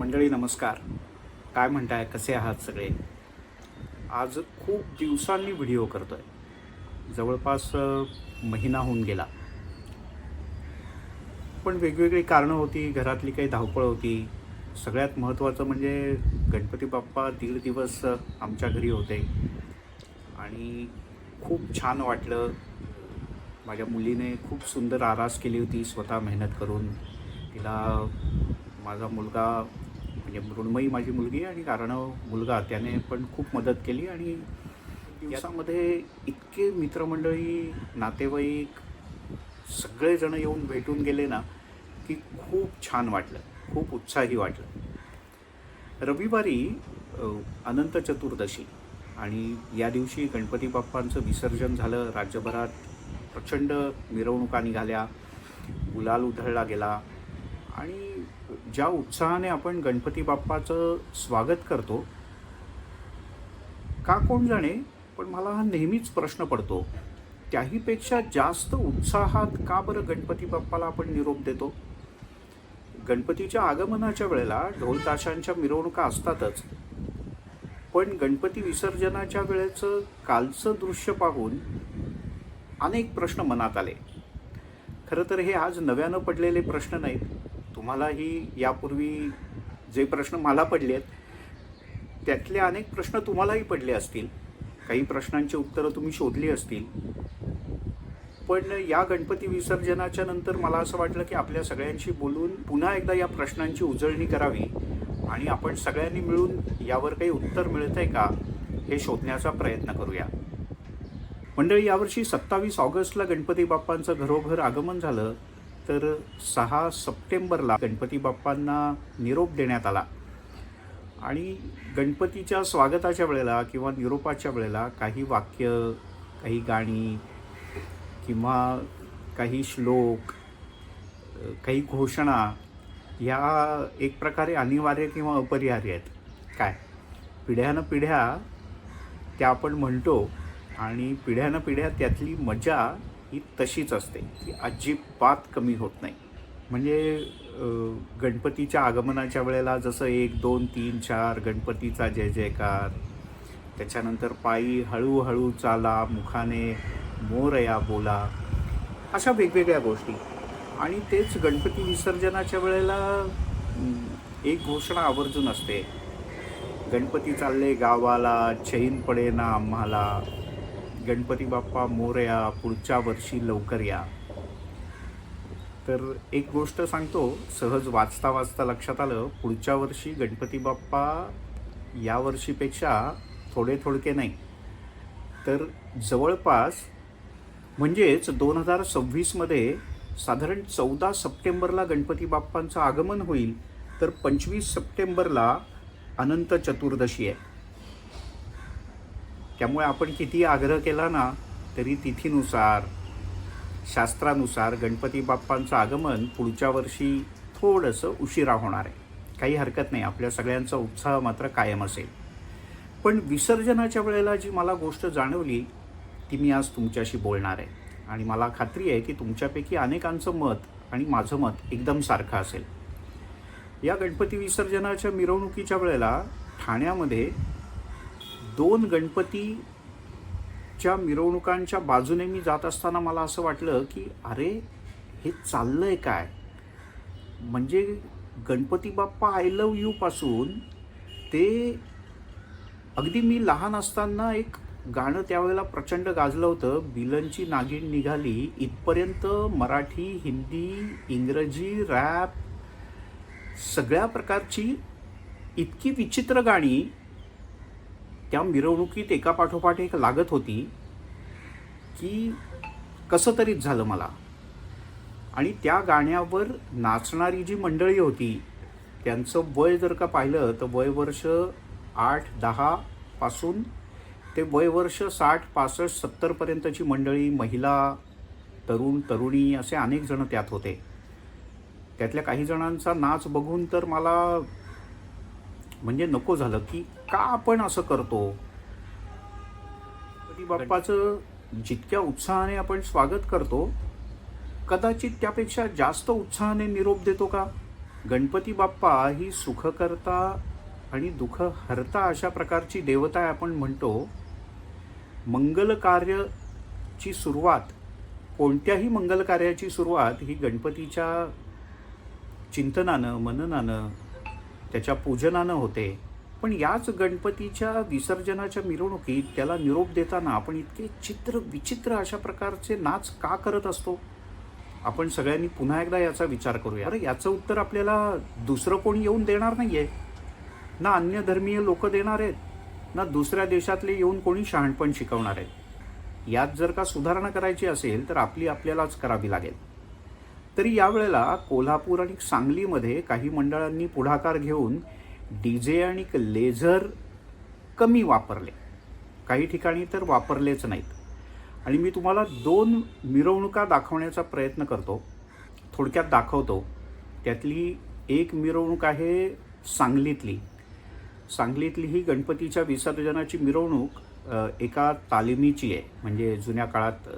मंडळी नमस्कार. काय म्हणताय? कसे आहात सगळे? आज खूप दिवसांनी व्हिडिओ करतोय. जवळपास महिना होऊन गेला. पण वेगवेगळी कारणं होती घरातली काही धावपळ होती. सगळ्यात महत्त्वाचं म्हणजे गणपती बाप्पा दीड दिवस आमच्या घरी होते. आणि खूप छान वाटलं. माझ्या मुलीने खूप सुंदर आरास केली होती स्वतः मेहनत करून. तिला माझा मुलगा म्हणजे मृण्मयी माझी मुलगी आणि कारण मुलगा त्याने पण खूप मदत केली आणि दिवसामध्ये इतके मित्रमंडळी नातेवाईक सगळेजण येऊन भेटून गेले ना की खूप छान वाटलं खूप उत्साही वाटलं. रविवारी अनंत चतुर्दशी आणि या दिवशी गणपती बाप्पांचं विसर्जन झालं. राज्यभरात प्रचंड मिरवणुका निघाल्या गुलाल उधळला गेला आणि ज्या उत्साहाने आपण गणपती बाप्पाचं स्वागत करतो का कोण जाणे पण मला हा नेहमीच प्रश्न पडतो त्याहीपेक्षा जास्त उत्साहात का बरं गणपती बाप्पाला आपण निरोप देतो? गणपतीच्या आगमनाच्या वेळेला ढोलताशांच्या मिरवणुका असतातच पण गणपती विसर्जनाच्या वेळेचं कालचं दृश्य पाहून अनेक प्रश्न मनात आले. खरं तर हे आज नव्यानं पडलेले प्रश्न नाहीत. तुम्हालाही यापूर्वी जे प्रश्न मला पडले आहेत त्यातले अनेक प्रश्न तुम्हालाही पडले असतील. काही प्रश्नांची उत्तरं तुम्ही शोधली असतील. पण या गणपती विसर्जनाच्या नंतर मला असं वाटलं की आपल्या सगळ्यांशी बोलून पुन्हा एकदा या प्रश्नांची उजळणी करावी आणि आपण सगळ्यांनी मिळून यावर काही उत्तर मिळतंय का हे शोधण्याचा प्रयत्न करूया. मंडळी यावर्षी सत्तावीस ऑगस्टला गणपती बाप्पांचं घरोघर आगमन झालं. तर सहा सप्टेंबरला गणपती बाप्पांना निरोप देण्यात आला. आणि गणपतीच्या स्वागताच्या वेळेला किंवा निरोपाच्या वेळेला काही वाक्य काही गाणी किंवा काही श्लोक काही घोषणा ह्या एक प्रकारे अनिवार्य किंवा अपरिहार्य आहेत. काय? पिढ्यानं पिढ्या त्या आपण म्हणतो आणि पिढ्यानं पिढ्या त्यातली मजा ही तशीच असते ती अजिबात कमी होत नाही. म्हणजे गणपतीच्या आगमनाच्या वेळेला जसं एक दोन तीन चार गणपतीचा जय जयकार त्याच्यानंतर पायी हळूहळू चाला मुखाने मोरया बोला अशा वेगवेगळ्या गोष्टी. आणि तेच गणपती विसर्जनाच्या वेळेला एक घोषणा आवर्जून असते. गणपती चालले गावाला चैन पडे ना आम्हाला गणपती बाप्पा मोरया पुढच्या वर्षी लवकर या. तर एक गोष्ट सांगतो सहज वाचता वाचता लक्षात आलं पुढच्या वर्षी गणपती बाप्पा या वर्षीपेक्षा थोडे थोडके नाही. तर जवळपास म्हणजेच दोन हजार सव्वीसमध्ये साधारण चौदा सप्टेंबरला गणपती बाप्पांचं आगमन होईल तर पंचवीस सप्टेंबरला अनंत चतुर्दशी आहे. त्यामुळे आपण किती आग्रह केला ना तरी तिथीनुसार शास्त्रानुसार गणपती बाप्पांचं आगमन पुढच्या वर्षी थोडंसं उशिरा होणार आहे. काही हरकत नाही आपल्या सगळ्यांचा उत्साह मात्र कायम असेल. पण विसर्जनाच्या वेळेला जी मला गोष्ट जाणवली ती मी आज तुमच्याशी बोलणार आहे. आणि मला खात्री आहे की तुमच्यापैकी अनेकांचं मत आणि माझं मत एकदम सारखं असेल. या गणपती विसर्जनाच्या मिरवणुकीच्या वेळेला ठाण्यामध्ये दोन गणपतीच्या मिरवणुकांच्या बाजूने मी जात असताना मला असं वाटलं की अरे हे चाललं आहे काय? म्हणजे Ganpati Bappa I love you पासून ते अगदी मी लहान असताना एक गाणं त्यावेळेला प्रचंड गाजलं होतं. बिलनची नागिण निघाली. इथपर्यंत मराठी हिंदी इंग्रजी रॅप सगळ्या प्रकारची इतकी विचित्र गाणी त्या मिरवणुकीत एका पाठोपाठ एक लागत होती की कसं तरीच झालं मला. आणि त्या गाण्यावर नाचणारी जी मंडळी होती त्यांचं वय जर का पाहिलं तर वय वर्ष आठ दहा पासून ते वय वर्ष साठ पासष्ट सत्तरपर्यंतची मंडळी महिला तरुण तरुणी असे अनेक जण त्यात होते. त्यातल्या काही जणांचा नाच बघून तर मला म्हणजे नको झालं की का आपण असं करतो? बाप्पाचं जितक्या उत्साहाने आपण स्वागत करतो कदाचित त्यापेक्षा जास्त उत्साहाने निरोप देतो का? गणपती बाप्पा ही सुखकर्ता आणि दुःख हरता अशा प्रकारची देवता आहे आपण म्हणतो. मंगल कार्याची सुरुवात कोणत्याही मंगल कार्याची सुरुवात ही गणपतीच्या चिंतनानं मननानं त्याच्या पूजनानं होते. पण याच गणपतीच्या विसर्जनाच्या मिरवणुकीत त्याला निरोप देताना आपण इतके चित्र विचित्र अशा प्रकारचे नाच का करत असतो? आपण सगळ्यांनी पुन्हा एकदा याचा विचार करूया. अरे याचं उत्तर आपल्याला दुसरं कोणी येऊन देणार नाही आहे ना अन्य धर्मीय लोक देणार आहेत. ना दुसऱ्या देशातले येऊन कोणी शहाणपण शिकवणार आहेत. यात जर का सुधारणा करायची असेल तर आपली आपल्यालाच करावी लागेल. तरी यावेळेला कोल्हापूर आणि सांगलीमध्ये काही मंडळांनी पुढाकार घेऊन डी जे आणि लेझर कमी वापरले. काही ठिकाणी तर वापरलेच नाहीत. आणि मी तुम्हाला दोन मिरवणुका दाखवण्याचा प्रयत्न करतो. थोडक्यात दाखवतो. त्यातली एक मिरवणूक आहे सांगलीतली. सांगलीतली ही गणपतीच्या विसर्जनाची मिरवणूक एका तालिमीची आहे. म्हणजे जुन्या काळात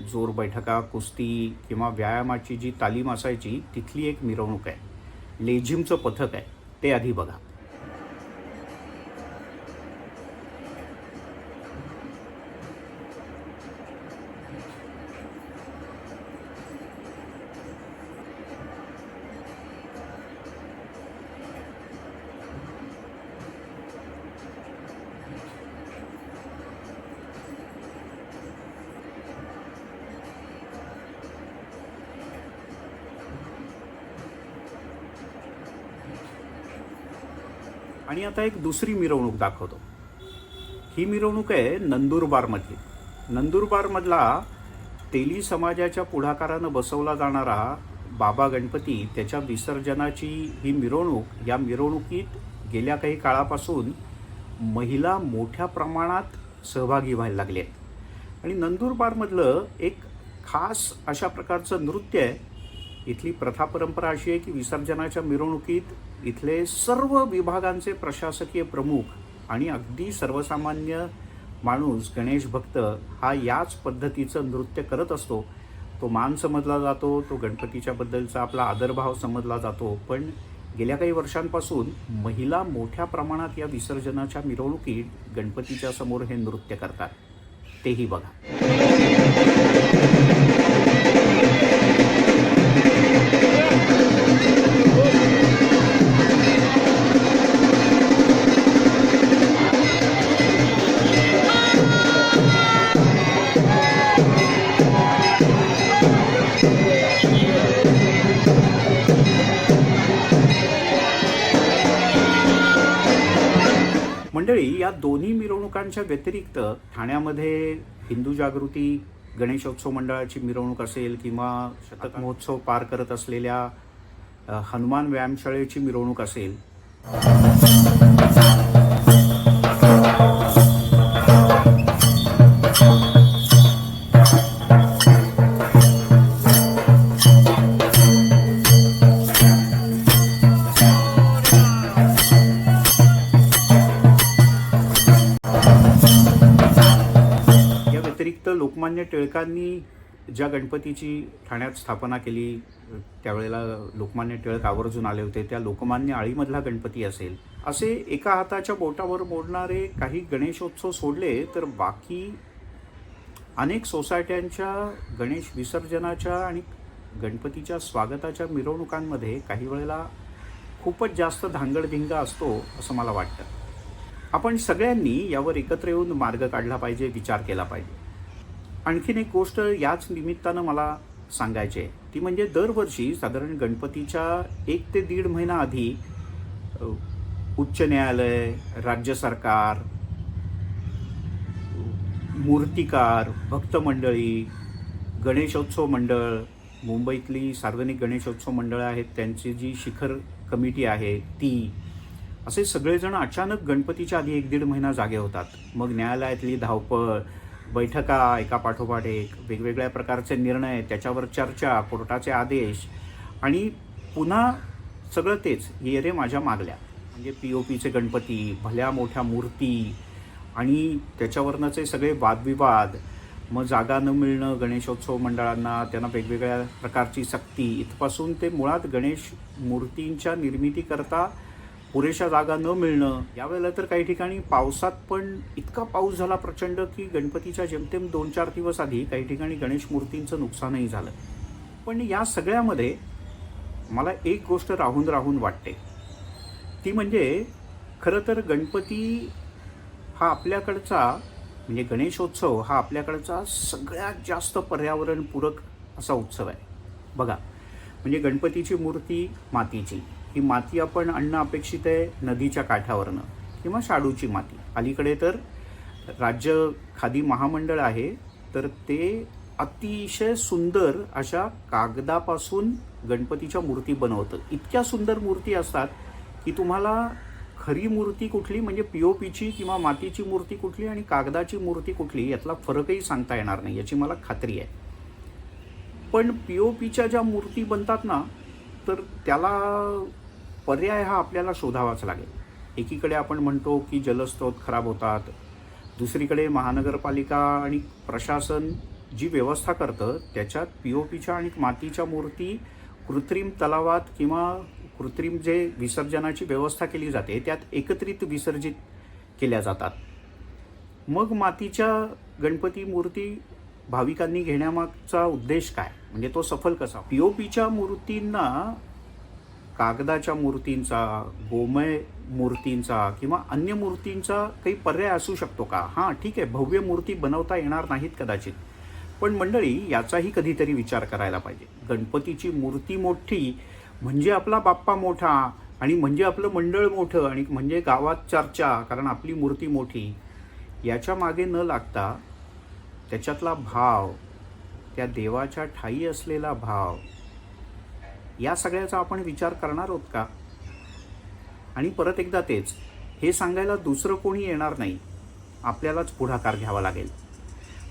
जोर बैठका कुस्ती किंवा व्यायामाची जी तालीम असायची तिथली एक मिरवणूक आहे. लेझिमचं पथक आहे. ते आधी बघा. आणि आता एक दुसरी मिरवणूक दाखवतो. ही मिरवणूक आहे नंदुरबारमधली नंदुरबारमधला तेली समाजाच्या पुढाकारानं बसवला जाणारा बाबा गणपती त्याच्या विसर्जनाची ही मिरवणूक या मिरवणुकीत गेल्या काही काळापासून महिला मोठ्या प्रमाणात सहभागी व्हायला लागले आहेत. आणि नंदुरबारमधलं एक खास अशा प्रकारचं नृत्य आहे. इथली प्रथा परंपरा अशी आहे की विसर्जनाच्या मिरवणुकीत इथले सर्व विभागांचे प्रशासकीय प्रमुख आणि अगदी सर्वसामान्य माणूस गणेश भक्त हा याच पद्धतीचं नृत्य करत असतो. तो मान समजला जातो तो गणपतीच्या बद्दलचा आपला आदरभाव समजला जातो. पण गेल्या काही वर्षांपासून महिला मोठ्या प्रमाणात या विसर्जनाच्या मिरवणुकीत गणपतीच्या समोर हे नृत्य करतात. तेही बघा. मंडळी या दोन्ही मिरवणुकांच्या व्यतिरिक्त ठाण्यामध्ये हिंदू जागृती गणेशोत्सव मंडळाची मिरवणूक असेल किंवा शतक महोत्सव पार करत असलेल्या हनुमान व्यायामशाळेची मिरवणूक असेल. लोकमान्य टिळकांनी ज्या गणपतीची ठाण्यात स्थापना केली त्यावेळेला लोकमान्य टिळक आवर्जून आले होते त्या लोकमान्य आळीमधला गणपती असेल असे एका हाताच्या बोटावर मोडणारे काही गणेशोत्सव सोडले तर बाकी अनेक सोसायट्यांच्या गणेश विसर्जनाच्या आणि गणपतीच्या स्वागताच्या मिरवणुकांमध्ये काही वेळेला खूपच जास्त धांगडधिंगा असतो असं मला वाटतं. आपण सगळ्यांनी यावर एकत्र येऊन मार्ग काढला पाहिजे विचार केला पाहिजे. आणखीन एक गोष्ट याच निमित्तानं मला सांगायची आहे. ती म्हणजे दरवर्षी साधारण गणपतीच्या एक ते दीड महिना आधी उच्च न्यायालय राज्य सरकार मूर्तिकार भक्त मंडळी गणेशोत्सव मंडळ मुंबईतली सार्वजनिक गणेशोत्सव मंडळं आहेत त्यांची जी शिखर कमिटी आहे ती असे सगळेजण अचानक गणपतीच्या आधी एक दीड महिना जागे होतात. मग न्यायालयातली धावपळ बैठका एका पाठोपाठ एक वेगवेगळ्या प्रकारचे निर्णय त्याच्यावर चर्चा कोर्टाचे आदेश आणि पुन्हा सगळं तेच ये रे माझ्या मागल्या. म्हणजे पी ओ पीचे गणपती भल्या मोठ्या मूर्ती आणि त्याच्यावरनंचे सगळे वादविवाद. मग जागा न मिळणं गणेशोत्सव मंडळांना त्यांना वेगवेगळ्या प्रकारची सक्ती. इथपासून ते मुळात गणेश मूर्तींच्या निर्मितीकरता पुरेशा जागा न मिळणं यावेळेला तर काही ठिकाणी पावसात पण इतका पाऊस झाला प्रचंड की गणपतीच्या जेमतेम दोन चार दिवस आधी काही ठिकाणी गणेश मूर्तींचं नुकसानही झालं. पण या सगळ्यामध्ये मला एक गोष्ट राहून राहून वाटते. ती म्हणजे खरं तर गणपती हा आपल्याकडचा म्हणजे गणेशोत्सव हा आपल्याकडचा सगळ्यात जास्त पर्यावरणपूरक असा उत्सव आहे. बघा म्हणजे गणपतीची मूर्ती मातीची. ही माती आपण आणणं अपेक्षित आहे नदीच्या काठावरनं किंवा शाडूची माती. अलीकडे तर राज्य खादी महामंडळ आहे तर ते अतिशय सुंदर अशा कागदापासून गणपतीच्या मूर्ती बनवतं. इतक्या सुंदर मूर्ती असतात की तुम्हाला खरी मूर्ती कुठली म्हणजे पी ओ पीची किंवा मातीची मूर्ती कुठली आणि कागदाची मूर्ती कुठली यातला फरकही सांगता येणार नाही याची मला खात्री आहे. पण पी ओ पीच्या ज्या मूर्ती बनतात ना तर त्याला पर्याय हा आपल्याला शोधावाच लागेल. एकीकडे आपण म्हणतो की जलस्रोत खराब होतात. दुसरीकडे महानगरपालिका आणि प्रशासन जी व्यवस्था करतं त्याच्यात पी ओ पीच्या आणि मातीच्या मूर्ती कृत्रिम तलावात किंवा कृत्रिम जे विसर्जनाची व्यवस्था केली जाते त्यात एकत्रित विसर्जित केल्या जातात. मग मातीच्या गणपती मूर्ती भाविकांनी घेण्यामागचा उद्देश काय? म्हणजे तो सफल कसा? पी ओ पीच्या मूर्तींना कागदाच्या मूर्तींचा गोमय मूर्तींचा किंवा अन्य मूर्तींचा काही पर्याय असू शकतो का? हां ठीक आहे भव्य मूर्ती बनवता येणार नाहीत कदाचित. पण मंडळी याचाही कधीतरी विचार करायला पाहिजे. गणपतीची मूर्ती मोठी म्हणजे आपला बाप्पा मोठा आणि म्हणजे आपलं मंडळ मोठं आणि म्हणजे गावात चर्चा कारण आपली मूर्ती मोठी याच्या मागे न लागता त्याच्यातला भाव त्या देवाच्या ठाई असलेला भाव या सगळ्याचा आपण विचार करणार आहोत का? आणि परत एकदा तेच हे सांगायला दुसरं कोणी येणार नाही. आपल्यालाच पुढाकार घ्यावा लागेल.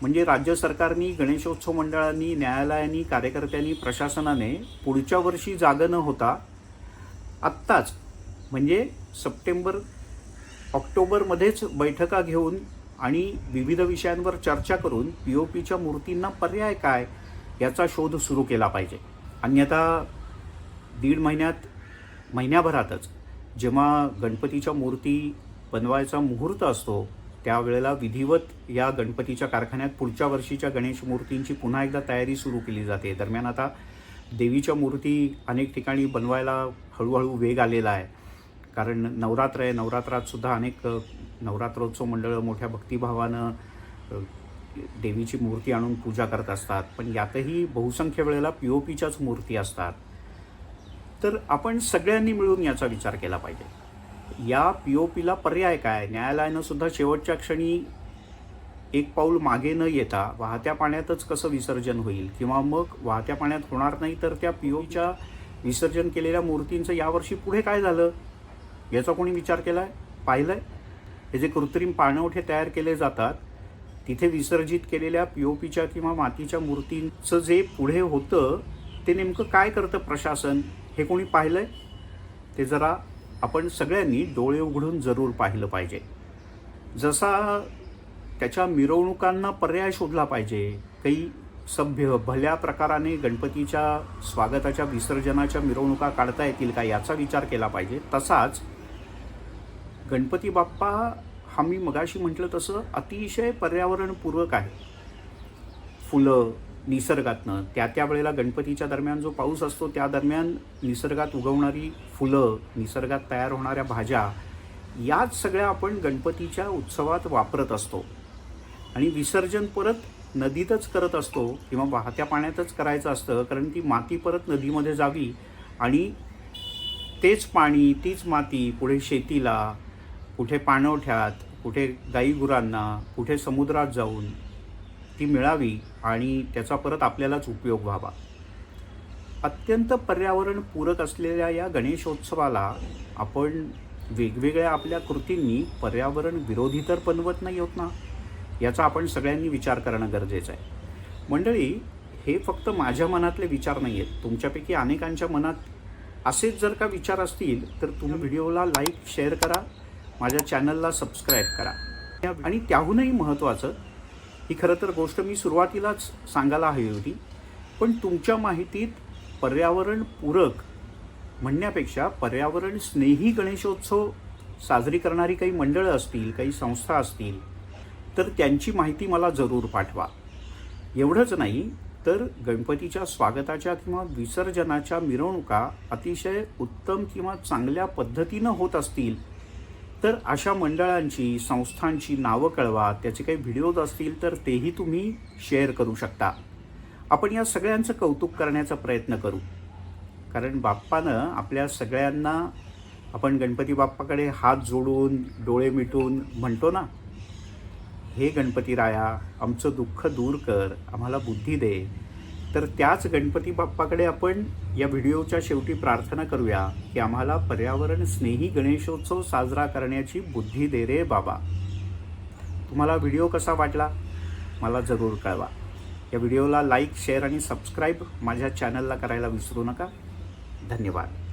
म्हणजे राज्य सरकारनी गणेशोत्सव मंडळांनी न्यायालयांनी कार्यकर्त्यांनी प्रशासनाने पुढच्या वर्षी जागं न होता आत्ताच म्हणजे सप्टेंबर ऑक्टोबरमध्येच बैठका घेऊन आणि विविध विषयांवर चर्चा करून पी ओ पीच्या मूर्तींना पर्याय काय याचा शोध सुरू केला पाहिजे. अन्यथा दीड महिन्यात महिन्याभरातच जेव्हा गणपतीच्या मूर्ती बनवायचा मुहूर्त असतो त्यावेळेला विधिवत या गणपतीच्या कारखान्यात पुढच्या वर्षीच्या गणेश मूर्तींची पुन्हा एकदा तयारी सुरू केली जाते. दरम्यान आता देवीच्या मूर्ती अनेक ठिकाणी बनवायला हळूहळू वेग आलेला आहे. कारण नवरात्र आहे नवरात्रात सुद्धा अनेक नवरात्रोत्सव मंडळं मोठ्या भक्तिभावानं देवीची मूर्ती आणून पूजा करत असतात. पण यातही बहुसंख्य वेळेला पी ओ पीच्याच मूर्ती असतात. तर आपण सगळ्यांनी मिळून याचा विचार केला पाहिजे. या पी ओ पीला पर्याय काय? न्यायालयानं सुद्धा शेवटच्या क्षणी एक पाऊल मागे न येता वाहत्या पाण्यातच कसं विसर्जन होईल? किंवा मग वाहत्या पाण्यात होणार नाही तर त्या पी ओच्या विसर्जन केलेल्या मूर्तींचं यावर्षी पुढे काय झालं? याचा कोणी विचार केला आहे पाहिलं आहे हे जे कृत्रिम पाणवठे तयार केले जातात तिथे विसर्जित केलेल्या पी ओ पीच्या किंवा मातीच्या मूर्तींचं जे पुढे होतं ते नेमकं काय करतं प्रशासन? हे कोणी पाहिलं आहे ते जरा आपण सगळ्यांनी डोळे उघडून जरूर पाहिलं पाहिजे. जसा त्याच्या मिरवणुकांना पर्याय शोधला पाहिजे काही सभ्य भल्या प्रकाराने गणपतीच्या स्वागताच्या विसर्जनाच्या मिरवणुका काढता येतील का याचा विचार केला पाहिजे तसाच गणपती बाप्पा हा मी मगाशी म्हटलं तसं अतिशय पर्यावरणपूरक आहे. फुलं निसर्गातनं त्या त्या वेळेला गणपतीच्या दरम्यान जो पाऊस असतो त्या दरम्यान निसर्गात उगवणारी फुलं निसर्गात तयार होणाऱ्या भाज्या याच सगळ्या आपण गणपतीच्या उत्सवात वापरत असतो. आणि विसर्जन परत नदीतच करत असतो किंवा वाहत्या पाण्यातच करायचं असतं कारण ती माती परत नदीमध्ये जावी आणि तेच पाणी तीच माती पुढे शेतीला कुठे पाणवठ्यात कुठे गाईगुरांना कुठे समुद्रात जाऊन ती मिळावी आणि त्याचा परत आपल्यालाच उपयोग व्हावा. अत्यंत पर्यावरणपूरक असलेल्या या गणेशोत्सवाला आपण वेगवेगळ्या आपल्या कृतींनी पर्यावरण विरोधी तर बनवत नाही होत ना? याचा आपण सगळ्यांनी विचार करणं गरजेचं आहे. मंडळी हे फक्त माझ्या मनातले विचार नाही आहेत तुमच्यापैकी अनेकांच्या मनात असेच जर का विचार असतील तर तुम्ही व्हिडिओला लाईक शेअर करा. माझ्या चॅनलला सबस्क्राईब करा. आणि त्याहूनही महत्त्वाचं ही खरं तर गोष्ट मी सुरुवातीलाच सांगायला हवी होती पण तुमच्या माहितीत पर्यावरणपूरक म्हणण्यापेक्षा पर्यावरण स्नेही गणेशोत्सव साजरी करणारी काही मंडळं असतील काही संस्था असतील तर त्यांची माहिती मला जरूर पाठवा. एवढंच नाही तर गणपतीच्या स्वागताच्या किंवा विसर्जनाच्या मिरवणुका अतिशय उत्तम किंवा चांगल्या पद्धतीनं होत असतील तर अशा मंडळांची संस्थांची नावं कळवा त्याचे काही व्हिडिओज असतील तर तेही तुम्ही शेअर करू शकता. आपण या सगळ्यांचं कौतुक करण्याचा प्रयत्न करू. कारण बाप्पानं आपल्या सगळ्यांना आपण गणपती बाप्पाकडे हात जोडून डोळे मिटून म्हणतो ना हे गणपती राया आमचं दुःख दूर कर आम्हाला बुद्धी दे तर त्याच गणपती बाप्पाकडे आपण या व्हिडिओच्या शेवटी प्रार्थना करूया की आम्हाला पर्यावरण स्नेही गणेशोत्सव साजरा करण्याची बुद्धी दे रे बाबा. तुम्हाला व्हिडिओ कसा वाटला? मला जरूर कळवा. या व्हिडिओला लाईक शेअर आणि सबस्क्राईब माझ्या चॅनलला करायला विसरू नका. धन्यवाद.